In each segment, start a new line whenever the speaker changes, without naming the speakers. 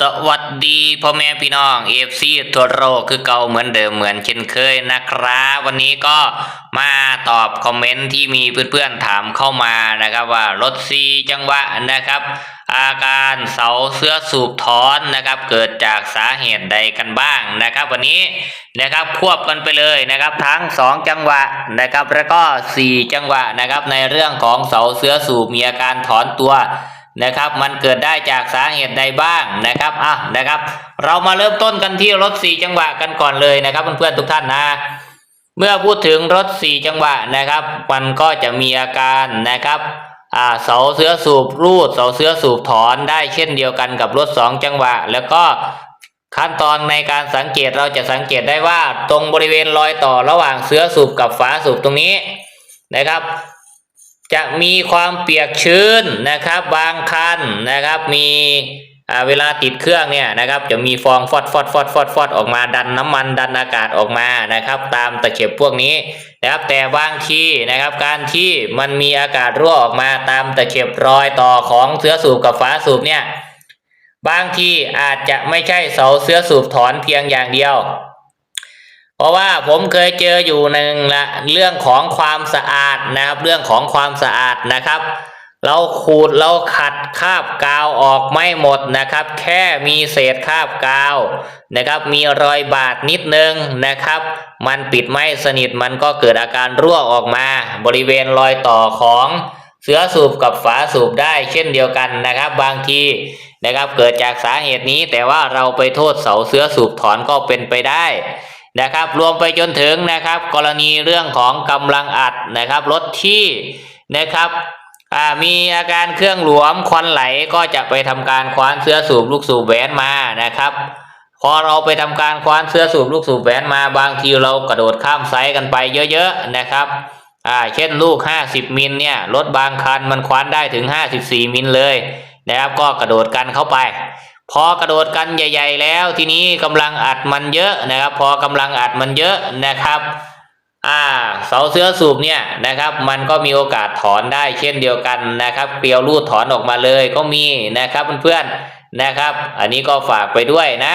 สวัสดีพ่อแม่พี่น้องเอฟซีทั่วโลกคือเก่าเหมือนเดิมเหมือนเช่นเคยนะครับวันนี้ก็มาตอบคอมเมนต์ที่มีเพื่อนๆถามเข้ามานะครับว่ารถซีจังหวะนะครับ อาการเสาเสื้อสูบถอนนะครับ เกิดจากสาเหตุใดกันบ้างนะครับ วันนี้นะครับควบกันไปเลยนะครับ ทั้งสองจังหวะนะครับ แล้วก็สี่จังหวะนะครับ ในเรื่องของเสาเสื้อสูบมีอาการถอนตัว นะครับ มันเกิดได้จากสาเหตุใดบ้างนะครับอะนะครับ เรามาเริ่มต้นกันที่รถสี่จังหวะกันก่อนเลยนะครับเพื่อนๆทุกท่านนะเมื่อพูดถึงรถสี่จังหวะนะครับ มันก็จะมีอาการนะครับอ่าเสาเสื้อสูบรูดเสาเสื้อสูบถอนได้เช่นเดียวกันกับรถสองจังหวะ แล้วก็ขั้นตอนในการสังเกตเราจะสังเกตได้ว่าตรงบริเวณรอยต่อระหว่างเสื้อสูบกับฝาสูบตรงนี้นะครับ จะมีความเปียกชื้นนะครับ บางคันนะครับ มีเวลาติดเครื่องเนี่ยนะครับ จะมีฟองฟอดฟอดฟอดฟอดฟอดออกมาดันน้ำมันดันอากาศออกมานะครับ ตามตะเข็บพวกนี้นะครับ แต่บางทีนะครับ การที่มันมีอากาศรั่วออกมาตามตะเข็บรอยต่อของเสื้อสูบกับฝาสูบเนี่ยบางทีอาจจะไม่ใช่เสาเสื้อสูบถอนเพียงอย่างเดียว ราะว่าผมเคยเจออยู่หนึ่งละเรื่องของความสะอาดนะครับ เรื่องของความสะอาดนะครับ เราขูดเราขัดคราบกาวออกไม่หมดนะครับ แค่มีเศษคราบกาวนะครับ มีรอยบาดนิดนึงนะครับ มันปิดไม่สนิทมันก็เกิดอาการรั่วออกมา บริเวณรอยต่อของเสือสูบกับฝาสูบได้เช่นเดียวกันนะครับ บางทีนะครับเกิดจากสาเหตุนี้แต่ว่าเราไปโทษเสาเสือสูบถอนก็เป็นไปได้ นะครับรวมไปจนถึงนะครับ กรณีเรื่องของกำลังอัดนะครับรถที่นะครับมีอาการเครื่องหลวมควันไหลก็จะไปทำการคว้านเสื้อสูบลูกสูบแหวนมานะครับ พอเราไปทำการคว้านเสื้อสูบลูกสูบแหวนมาบางทีเรากระโดดข้ามไซส์กันไปเยอะๆนะครับอ่าเช่นลูก 50 มิลเนี่ยรถบางคันมันคว้านได้ถึง 54 มิลเลยนะครับก็กระโดดกันเข้าไป พอกระโดดกันใหญ่ ๆ แล้วทีนี้กำลังอัดมันเยอะนะครับ พอกำลังอัดมันเยอะนะครับอ่าเสาเสื้อสูบเนี่ยนะครับ มันก็มีโอกาสถอนได้เช่นเดียวกันนะครับเกลียวรูดถอนออกมาเลยก็มีนะครับเพื่อนๆนะครับ อันนี้ก็ฝากไปด้วยนะ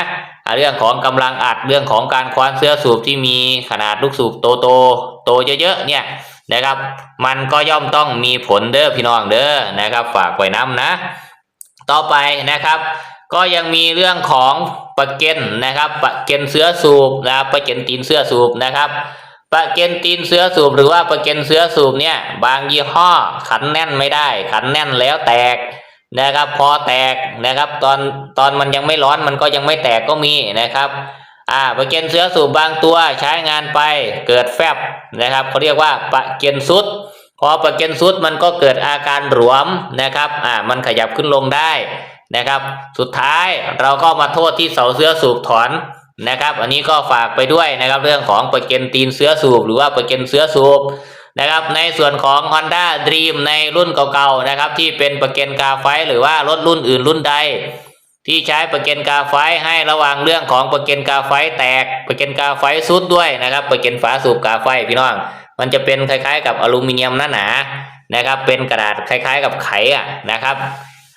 เรื่องของกำลังอัดเรื่องของการคว้านเสื้อสูบที่มีขนาดลูกสูบโตโตๆโตเยอะๆเนี่ยนะครับ มันก็ย่อมต้องมีผลเด้อพี่น้องเด้อนะครับ ฝากไว้น้ำนะ ต่อไปนะครับ ก็ยังมีเรื่องของปะเก็นนะครับปะเก็นเสื้อสูบนะครับปะเก็นตีนเสื้อสูบนะครับปะเก็นตีนเสื้อสูบหรือว่าปะเก็นเสื้อสูบเนี่ย บางยี่ห้อขันแน่นไม่ได้ ขันแน่นแล้วแตกนะครับ พอแตกนะครับตอนตอนมันยังไม่ร้อนมันก็ยังไม่แตกก็มีนะครับอ่าปะเก็นเสื้อสูบบางตัวใช้งานไปเกิดแฟบนะครับเขาเรียกว่าปะเก็นซุด พอปะเก็นซุดมันก็เกิดอาการหลวมนะครับอ่ามันขยับขึ้นลงได้ นะครับ สุดท้ายเราก็มาโทษที่เสาเสื้อสูบถอนนะครับ อันนี้ก็ฝากไปด้วยนะครับเรื่องของปะเก็นตีนเสื้อสูบหรือว่าปะเก็นเสื้อสูบนะครับ ในส่วนของ Honda Dream ในรุ่นเก่าๆนะครับ ที่เป็นปะเก็นกาไฟหรือว่ารถรุ่นอื่นรุ่นใด ที่ใช้ปะเก็นกาไฟให้ระวังเรื่องของปะเก็นกาไฟแตกปะเก็นกาไฟซุดด้วยนะครับปะเก็นฝาสูบกาไฟพี่น้อง มันจะเป็นคล้ายๆ กับอลูมิเนียมหนาๆนะครับ เป็นกระดาษคล้าย ๆ กับไขอะนะครับ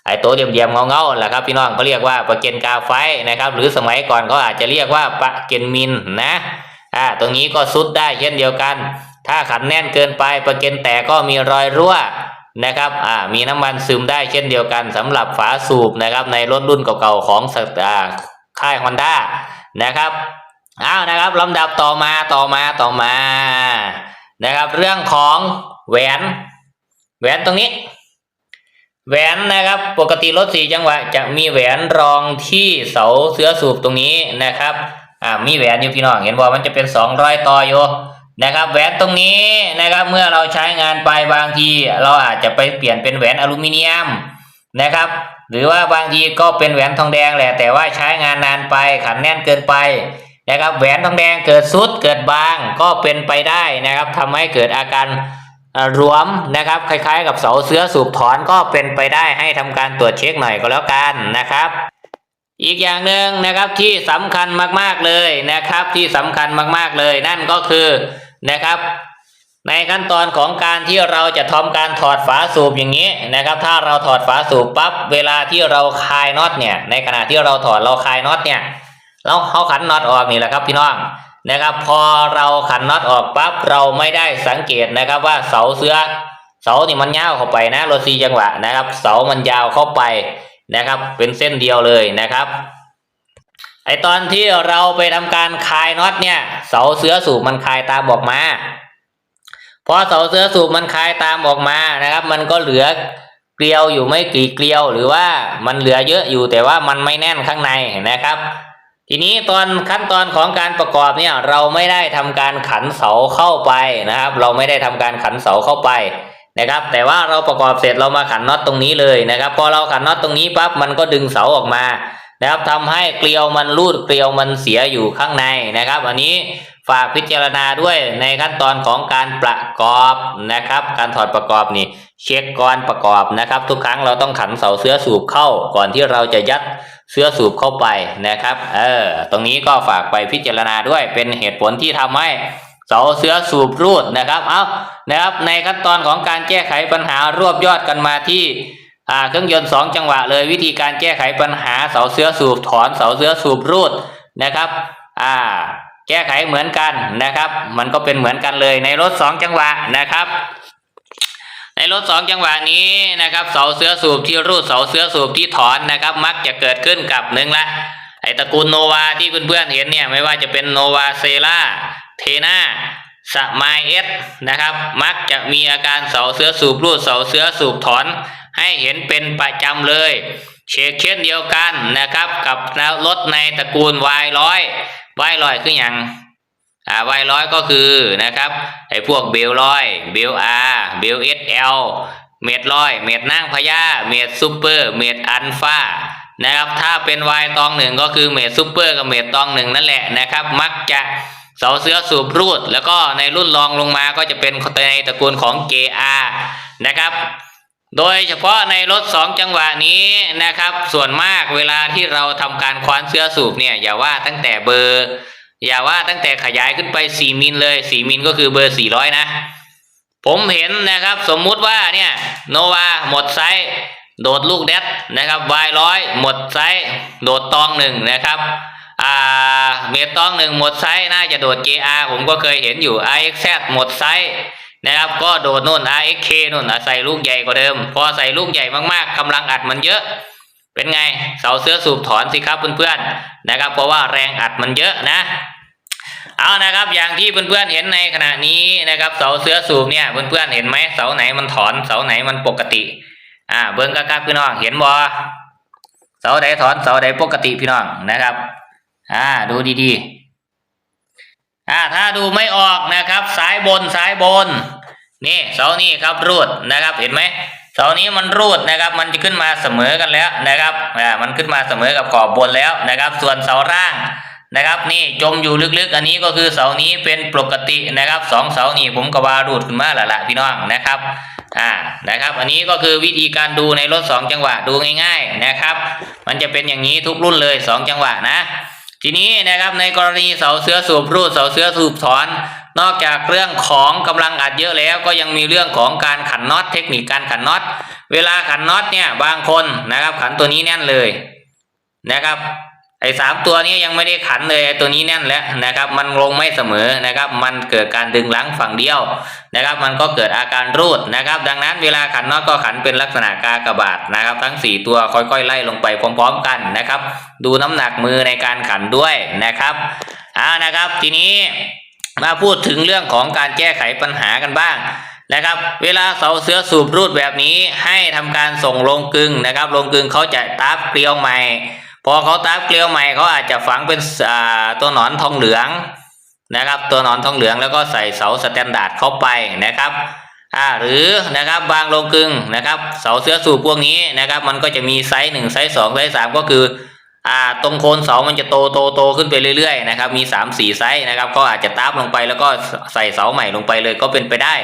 ไอ้ตัวเดียมๆเงาๆแหละครับพี่น้องเขาเรียกว่าปะเก็นกาไฟนะครับ หรือสมัยก่อนเขาอาจจะเรียกว่าปะเก็นมินนะอ่าตรงนี้ก็ซุดได้เช่นเดียวกัน ถ้าขันแน่นเกินไปปะเก็นแตกก็มีรอยรั่วนะครับอ่ามีน้ำมันซึมได้เช่นเดียวกันสำหรับฝาสูบนะครับในรถรุ่นเก่าๆของสตอ่าค่ายฮอนด้านะครับอ้าวนะครับลำดับต่อมาต่อมาต่อมานะครับ เรื่องของแหวนแหวนตรงนี้ แหวนนะครับปกติรถสี่จังหวะจะมีแหวนรองที่เสาเสือสูบตรงนี้นะครับอ่ามีแหวนอยู่พี่น้องเห็นบอกมันจะเป็นสองร้อยต่ออยู่นะครับแหวนตรงนี้นะครับเมื่อเราใช้งานไปบางทีเราอาจจะไปเปลี่ยนเป็นแหวนอลูมิเนียมนะครับ หรือว่าบางทีก็เป็นแหวนทองแดงแหละแต่ว่าใช้งานนานไปขันแน่นเกินไปนะครับแหวนทองแดงเกิดซุดเกิดบางก็เป็นไปได้นะครับทำให้เกิดอาการ รวมนะครับคล้ายๆ กับเสาเสื้อสูบถอนก็เป็นไปได้ให้ทำการตรวจเช็คหน่อยก็แล้วกันนะครับ อีกอย่างหนึ่งนะครับที่สำคัญมากๆเลยนะครับที่สำคัญมากๆเลย นั่นก็คือนะครับ ในขั้นตอนของการที่เราจะทำการถอดฝาสูบอย่างนี้นะครับ ถ้าเราถอดฝาสูบปั๊บเวลาที่เราคลายน็อตเนี่ยในขณะที่เราถอดเราคลายน็อตเนี่ยเราเขาขันน็อตออกนี่แหละครับพี่น้อง นะครับ พอเราขันน็อตออกปั๊บเราไม่ได้สังเกตนะครับว่าเสาเสื้อเสานี่มันยาวเข้าไปนะรถซีจังหวะนะครับ เสามันยาวเข้าไปนะครับ เป็นเส้นเดียวเลยนะครับ ไอตอนที่เราไปทำการคลายน็อตเนี่ย เสาเสื้อสูบมันคลายตามออกมา พอเสาเสื้อสูบมันคลายตามออกมานะครับ มันก็เหลือเกลียวอยู่ไม่กี่เกลียวหรือว่ามันเหลือเยอะอยู่แต่ว่ามันไม่แน่นข้างในนะครับ ทีนี้ตอนขั้นตอนของการประกอบเนี่ยเราไม่ได้ทำการขันเสาเข้าไปนะครับ เราไม่ได้ทำการขันเสาเข้าไปนะครับ แต่ว่าเราประกอบเสร็จเรามาขันน็อตตรงนี้เลยนะครับพอเราขันน็อตตรงนี้ปั๊บมันก็ดึงเสาออกมานะครับทำให้เกลียวมันรูดเกลียวมันเสียอยู่ข้างในนะครับ อันนี้ฝากพิจารณาด้วยในขั้นตอนของการประกอบนะครับ การถอดประกอบนี่เช็คก่อนประกอบนะครับ ทุกครั้งเราต้องขันเสาเสื้อสูบเข้าก่อนที่เราจะยัด เสื้อสูบเข้าไปนะครับ เออ ตรงนี้ก็ฝากไปพิจารณาด้วยเป็นเหตุผลที่ทำให้เสาเสื้อสูบรูดนะครับ เอานะครับในขั้นตอนของการแก้ไขปัญหารวบยอดกันมาที่เครื่องยนต์สองจังหวะเลยวิธีการแก้ไขปัญหาเสาเสื้อสูบถอนเสาเสื้อสูบรูดนะครับอ่าแก้ไขเหมือนกันนะครับ มันก็เป็นเหมือนกันเลยในรถสองจังหวะนะครับ ในรถสองจังหวะนี้นะครับเสาเสื้อสูบที่รูดเสาเสื้อสูบที่ถอนนะครับ มักจะเกิดขึ้นกับหนึ่งละไอตระกูลโนวาที่เพื่อนๆเห็นเนี่ยไม่ว่าจะเป็นโนวาเซล่าเทนาสมายเอสนะครับ มักจะมีอาการเสาเสื้อสูบรูดเสาเสื้อสูบถอน ให้เห็นเป็นประจำเลยเชกเช่นเดียวกันนะครับกับรถในตระกูลวายร้อยวายร้อยคืออย่าง อ่าวายร้อยก็คือนะครับไอ้พวกเบลร้อยเบลอาร์เบลเอสเอลเมดร้อยเมดนางพญาเมดซูเปอร์เมดอัลฟานะครับถ้าเป็นวายตองหนึ่งก็คือเมดซูเปอร์กับเมดตองหนึ่งนั่นแหละนะครับ มักจะเสาเสื้อสูบรูด แล้วก็ในรุ่นรองลงมาก็จะเป็นในตระกูลของ JR นะครับโดยเฉพาะในรถสองจังหวะนี้นะครับ ส่วนมากเวลาที่เราทำการคว้านเสื้อสูบเนี่ยอย่าว่าตั้งแต่เบอร์ อย่าว่าตั้งแต่ขยายขึ้นไป 4 มิลเลย 4 มิลก็คือเบอร์ 400 นะ ผมเห็นนะครับสมมุติว่าเนี่ยโนวาหมดไซส์โดดลูกแดดนะครับวายร้อยหมดไซส์โดดตองหนึ่งนะครับอ่าเมตตองหนึ่งหมดไซส์น่าจะโดด JR ผมก็เคยเห็นอยู่ RXZ หมดไซส์นะครับก็โดดนู่น RXK นู่นใส่ลูกใหญ่กว่าเดิม พอใส่ลูกใหญ่มากๆกำลังอัดมันเยอะ เป็นไงเสาเสื้อสูบถอนสิครับเพื่อนๆนะครับเพราะว่าแรงอัดมันเยอะนะ เอานะครับ อย่างที่เพื่อนๆเห็นในขณะนี้นะครับ เสาเสื้อสูบเนี่ยเพื่อนๆเห็นไหมเสาไหนมันถอนเสาไหนมันปกติ อ่า เบิ้งกักๆพี่น้องเห็นบ่เสาใดถอนเสาใดปกติพี่น้องนะครับ อ่า ดูดีๆ อ่า ถ้าดูไม่ออกนะครับซ้ายบนซ้ายบน นี่เสานี่ครับรูดนะครับเห็นไหมเสานี้มันรูดนะครับ มันจะขึ้นมาเสมอกันแล้วนะครับ อ่า มันขึ้นมาเสมอกับขอบบนแล้วนะครับ ส่วนเสาล่าง นะครับนี่จมอยู่ลึกๆ อันนี้ก็คือเสานี้เป็นปกตินะครับสองเสานี่ผมก็วารูดขึ้นมาล้วล่ะพี่น้องนะครับอ่านะครับ อันนี้ก็คือวิธีการดูในรถสองจังหวะดูง่าย ๆนะครับ มันจะเป็นอย่างนี้ทุกรุ่นเลยสองจังหวะนะ ทีนี้นะครับในกรณีเสาเสื้อสูบรูดเสาเสื้อสูบถอน นอกจากเรื่องของกำลังอัดเยอะแล้ว ก็ยังมีเรื่องของการขันน็อตเทคนิคการขันน็อตเวลาขันน็อตเนี่ยบางคนนะครับ ขันตัวนี้แน่นเลยนะครับ ไอ้สามตัวนี้ยังไม่ได้ขันเลยตัวนี้แน่นแล้วนะครับ มันลงไม่เสมอนะครับ มันเกิดการดึงหลังฝั่งเดียวนะครับ มันก็เกิดอาการรูดนะครับ ดังนั้นเวลาขันน็อตก็ขันเป็นลักษณะกากระบาทนะครับ ทั้งสี่ตัวค่อยๆ ไล่ลงไปพร้อมๆกันนะครับ ดูน้ำหนักมือในการขันด้วยนะครับอ่านะครับ ทีนี้มาพูดถึงเรื่องของการแก้ไขปัญหากันบ้างนะครับเวลาเสาเสื้อสูบรูดแบบนี้ให้ทำการส่งลงกึงนะครับลงกึงเขาจะตับเกลียวใหม่ พอเขาตับเกลียวใหม่เขาอาจจะฝังเป็นตัวหนอนทองเหลืองนะครับ ตัวหนอนทองเหลืองแล้วก็ใส่เสาสแตนดาร์ดเข้าไปนะครับอ่าหรือนะครับบางโรงกลึงนะครับ เสาเสื้อสูบพวกนี้นะครับ มันก็จะมีไซส์หนึ่งไซส์สองไซส์สามก็คืออ่าตรงโคนเสามันจะโตโตโตขึ้นไปเรื่อยๆนะครับมีสามสี่ไซส์นะครับก็อาจจะตับลงไปแล้วก็ใส่เสาใหม่ลงไปเลยก็เป็นไปได้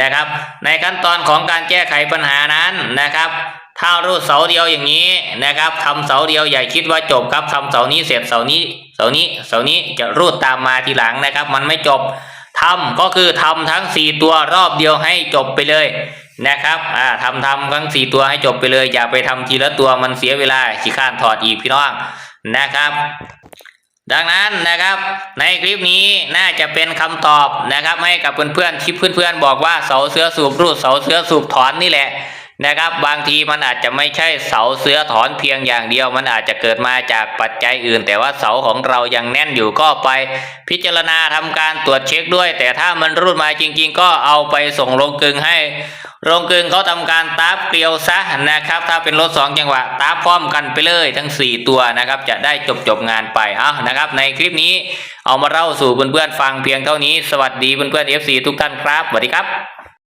นะครับ ในขั้นตอนของการแก้ไขปัญหานั้นนะครับ ถ้ารูดเสาเดียวอย่างนี้นะครับทำเสาเดียวอย่าคิดว่าจบครับทำเสานี้เสร็จเสานี้เสานี้เสานี้จะรูดตามมาทีหลังนะครับ มันไม่จบทำก็คือทำทั้งสี่ตัวรอบเดียวให้จบไปเลยนะครับอ่าทำทำทั้งสี่ตัวให้จบไปเลย อย่าไปทำทีละตัวมันเสียเวลาขี้ข้านถอดอีกพี่น้องนะครับ ดังนั้นนะครับในคลิปนี้น่าจะเป็นคำตอบนะครับให้กับเพื่อนๆที่เพื่อนๆบอกว่าเสาเสือสูบรูดเสาเสือสูบถอนนี่แหละ นะครับ บางทีมันอาจจะไม่ใช่เสาเสือถอนเพียงอย่างเดียว มันอาจจะเกิดมาจากปัจจัยอื่น แต่ว่าเสาของเรายังแน่นอยู่ก็ไป พิจารณาทำการตรวจเช็คด้วย แต่ถ้ามันรูดมาจริง ๆ ก็เอาไปส่งโรงกึงให้โรงกึงเขาทำการตาบเกลียวซะนะครับ ถ้าเป็นรถสองจังหวะตาบพร้อมกันไปเลยทั้ง 4 ตัวนะครับ จะได้จบจบงานไปเอานะครับ ในคลิปนี้เอามาเล่าสู่เพื่อนๆฟังเพียงเท่านี้สวัสดีเพื่อนๆ FC ทุกท่านครับสวัสดีครับ